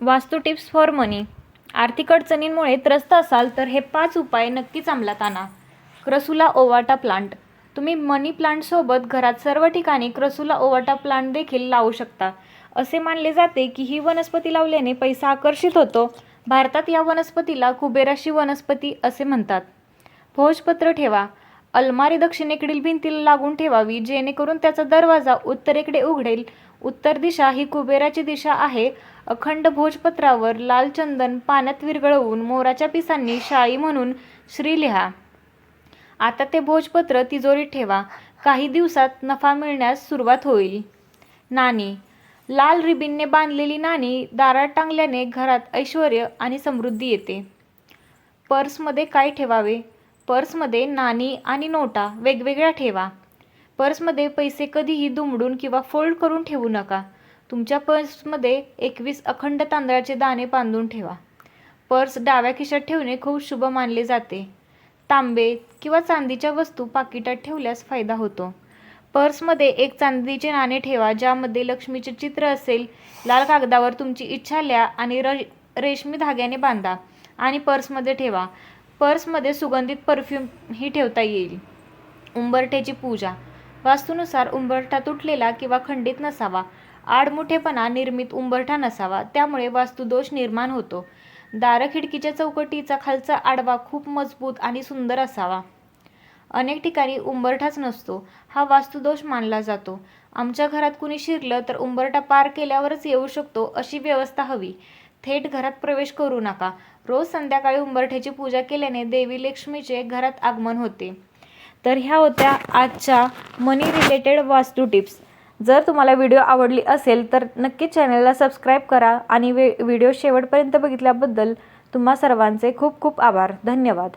वास्तू tips for मनी. आर्थिक अडचणींमुळे त्रस्त असाल तर हे पाच उपाय नक्कीच अंमलात आणा. Crassula ovata plant. तुम्ही मनी प्लांटसोबत घरात सर्व ठिकाणी क्रसुला ओवाटा प्लांट देखील लावू शकता. असे मानले जाते की ही वनस्पती लावल्याने पैसा आकर्षित होतो. भारतात या वनस्पतीला कुबेराशी वनस्पती असे म्हणतात. भोजपत्र ठेवा. अलमारी दक्षिणेकडील भिंतीला लागून ठेवावी जेणेकरून त्याचा दरवाजा उत्तरेकडे उघडेल उत्तर दिशा ही कुबेराची दिशा आहे. अखंड भोजपत्रावर लाल चंदन पाण्यात विरघळवून मोराच्या पिसांनी शाई म्हणून श्री लिहा. आता ते भोजपत्र तिजोरीत ठेवा. काही दिवसात नफा मिळण्यास सुरुवात होईल. नाणी. लाल रिबिनने बांधलेली नाणी दारात टांगल्याने घरात ऐश्वर आणि समृद्धी येते. पर्समध्ये काय ठेवावे? पर्समध्ये नाणी आणि नोटा वेगवेगळ्या ठेवा. पर्समध्ये पैसे कधीही दुमडून किंवा फोल्ड करून ठेवू नका. तुमच्या पर्समध्ये एकवीस अखंड तांदळाचे दाणे बांधून ठेवा. पर्स डाव्या खिशात ठेवणे खूप शुभ मानले जाते. तांबे किंवा चांदीच्या वस्तू पाकिटात ठेवल्यास फायदा होतो. पर्समध्ये एक चांदीचे नाणे ठेवा ज्यामध्ये लक्ष्मीचे चित्र असेल लाल कागदावर तुमची इच्छा लिहा आणि र रेशमी धाग्याने बांधा आणि पर्समध्ये ठेवा. पर्समध्ये सुगंधित परफ्यूम ही ठेवता येईल. उंबरठ्याची पूजा. वास्तूनुसार उंबरठा तुटलेला किंवा खंडित नसावा. आडमुठेपणा निर्मित उंबरठा नसावा. त्यामुळे वास्तुदोष निर्माण होतो. दार खिडकीच्या चौकटीचा खालचा आडवा खूप मजबूत आणि सुंदर असावा. अनेक ठिकाणी उंबरठाच नसतो. हा वास्तुदोष मानला जातो. आमच्या घरात कुणी शिरलं तर उंबरठा पार केल्यावरच येऊ शकतो अशी व्यवस्था हवी. थेट घरात प्रवेश करू नका. रोज संध्याकाळी उंबरठ्याची पूजा केल्याने देवी लक्ष्मीचे घरात आगमन होते. तर ह्या होत्या आजच्या मनी रिलेटेड वास्तू टिप्स जर तुम्हाला व्हिडिओ आवडली असेल तर नक्कीच चॅनलला सबस्क्राईब करा आणि वे व्हिडिओ शेवटपर्यंत बघितल्याबद्दल तुम्हा सर्वांचे खूप खूप आभार. धन्यवाद.